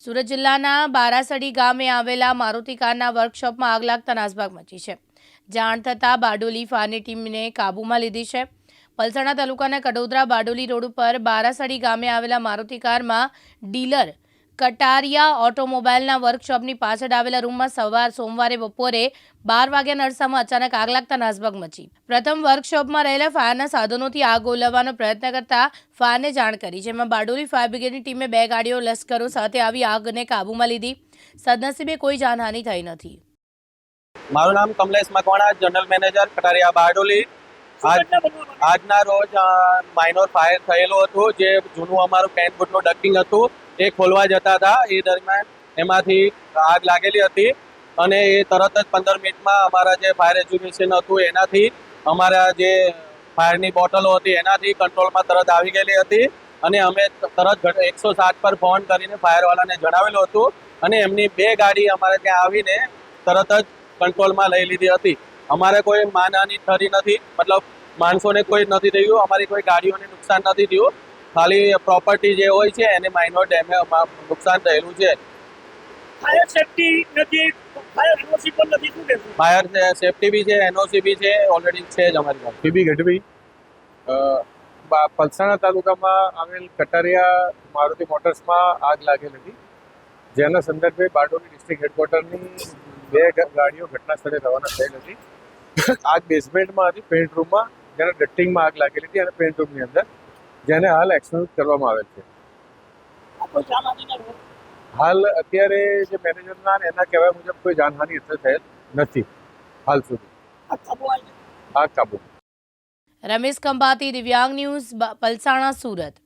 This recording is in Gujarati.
સુરત જિલ્લાના બારાસડી ગામે આવેલા મારુતિ કારના વર્કશોપમાં આગ લાગતા નાસભાગ મચી છે. જાણ થતાં બારડોલી ફાયરની ટીમને કાબૂમાં લીધી છે. પલસાણા તાલુકાના કડોદરા બારડોલી રોડ ઉપર બારાસડી ગામે આવેલા મારુતિ કારમાં ડીલર કટારિયા ઓટોમોબાઈલના વર્કશોપની પાછળ આવેલા રૂમમાં સવાર, સોમવારે, બપોરે બાર વાગ્યા નરસામાં અચાનક આગ લાગતા નાસભાગ મચી. પ્રથમ વર્કશોપમાં રહેલા ફાયરના સાધનોથી આગ ઓલવવાનો પ્રયત્ન કરતા ફાયરને જાણ કરી, જેમાં બારડોલી ફાયર બ્રિગેડની ટીમે બે ગાડીઓ લશ્કરો સાથે આવી આગને કાબૂમાં લીધી. સદનસીબે કોઈ જાનહાનિ થઈ નથી. મારું નામ કમલેશ મકવાણા, જનરલ મેનેજર, કટારિયા, બારડોલી. આજના રોજ માઇનોર ફાયર થયેલું હતું, જે જૂનું અમારું પેન ફૂટનું ડક્કિંગ હતું. એ ખોલવા જતા હતા. એ દરમિયાન એમાંથી આગ લાગેલી હતી અને એ તરત જ પંદર મિનિટમાં અમારા જે ફાયર એજ્યુકેશન હતું એનાથી અમારા જે ફાયરની બોટલો હતી એનાથી કંટ્રોલમાં તરત આવી ગયેલી હતી અને અમે તરત એકસો સાત પર ફોન કરીને ફાયરવાળાને જણાવેલું હતું અને એમની બે ગાડી અમારે ત્યાં આવીને તરત જ કંટ્રોલમાં લઈ લીધી હતી. અમારે કોઈ માનહાની થરી નથી. મતલબ માણસોને કોઈ નથી થયું. અમારી કોઈ ગાડીઓને નુકસાન નથી થયું. ખાલી પ્રોપર્ટી જે હોય છે એને માઇનોર ડેમેજ નુકસાન થયેલું છે. ફાયર સેફટી નથી ફાયર એનઓસી પણ નથી શું કહેશું? ફાયર સેફટી બી છે એનઓસી બી છે ઓલરેડી છે જ અમારી પાસે. પીબી ગઢવી? પલસાણા તાલુકામાં આવેલ કટારિયા મારુતિ મોટર્સમાં આગ લાગેલ હતી. જેના સંદર્ભે બારડોલી ડિસ્ટ્રિક્ટ હેડક્વાર્ટરની બે ગાડીઓ ઘટના સ્થળે રવાના થયેલ હતી. આગ બેઝમેન્ટમાં હતી પેન્ટ રૂમમાં જેના ડટ્ટિંગમાં આગ લાગેલી હતી અને પેન્ટ રૂમની અંદર. જેને હાલ એક્સપ્લોઝ કરવામાં આવેલ છે. હાલ અત્યારે જે મેનેજરના એના કહેવા મુજબ કોઈ જાનહાનિ અત્યારે થયેલ નથી હાલ સુધી. આ કાબુ આવી રમેશ કંબાતી દિવ્યાંગ ન્યૂઝ પલસાણા સુરત.